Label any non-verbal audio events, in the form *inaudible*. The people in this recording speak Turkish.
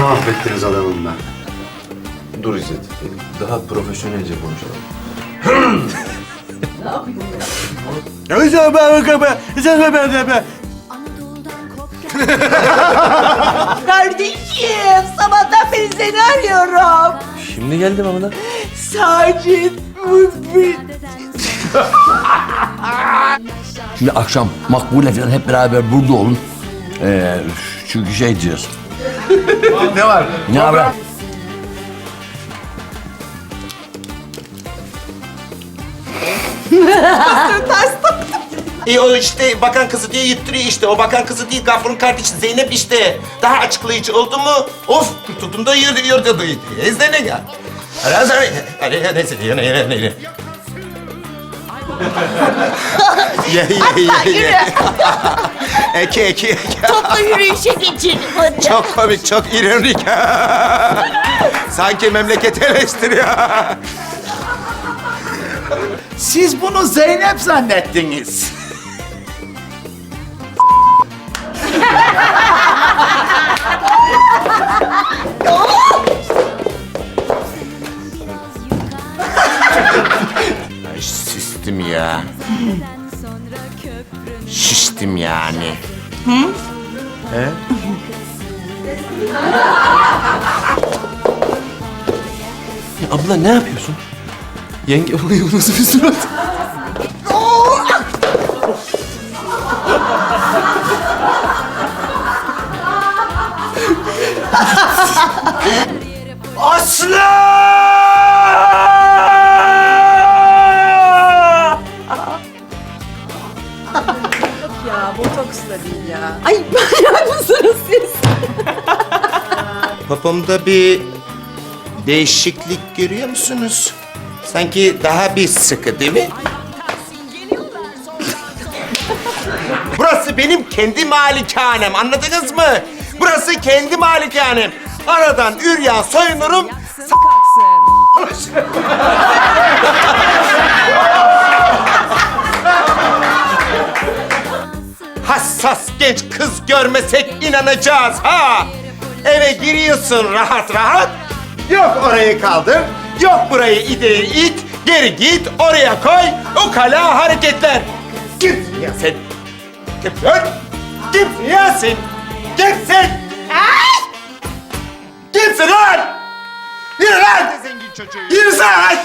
mahvettiniz adamım ben. Dur İzzet. Daha profesyonelce konuşalım. Kardeşim, sabahtan beri seni arıyorum. Şimdi geldim ama da. Sacit, Şimdi akşam Makbule falan hep beraber burada olun. Ee, çünkü şey diyeceğiz. Ne var? Ne haber? E o işte bakan kızı diye yutturuyor işte. O bakan kızı değil, Gafur'un kardeşi Zeynep işte. Daha açıklayıcı oldu mu? Of, tutun da yürü yürü da İzlene ya. Arazar, neyse, neyse, *laughs* neyse. Ye ye ye ye. *laughs* Eki eki eki. Toplu yürüyüşe hadi. Çok komik, çok ironik. Sanki memleket eleştiriyor. Siz bunu Zeynep zannettiniz. Ay sistim ya. Şiştim yani. Abla ne yapıyorsun? Yenge olayı bu nasıl bir surat? Ay manyak *laughs* mısınız siz? Popomda bir değişiklik görüyor musunuz? Sanki daha bir sıkı değil mi? Burası benim kendi malikanem anladınız mı? Burası kendi malikanem. Aradan üryan soyunurum. Hassas *laughs* genç kız görmesek inanacağız ha. Eve giriyorsun rahat rahat. Yok orayı kaldır. Yok burayı ileri it. Geri git oraya koy. Ukala hareketler. Kimsin ya sen? Kimsin? Kimsin ya sen? Kimsin? Kimsin lan? Yürü lan! Yürü sen!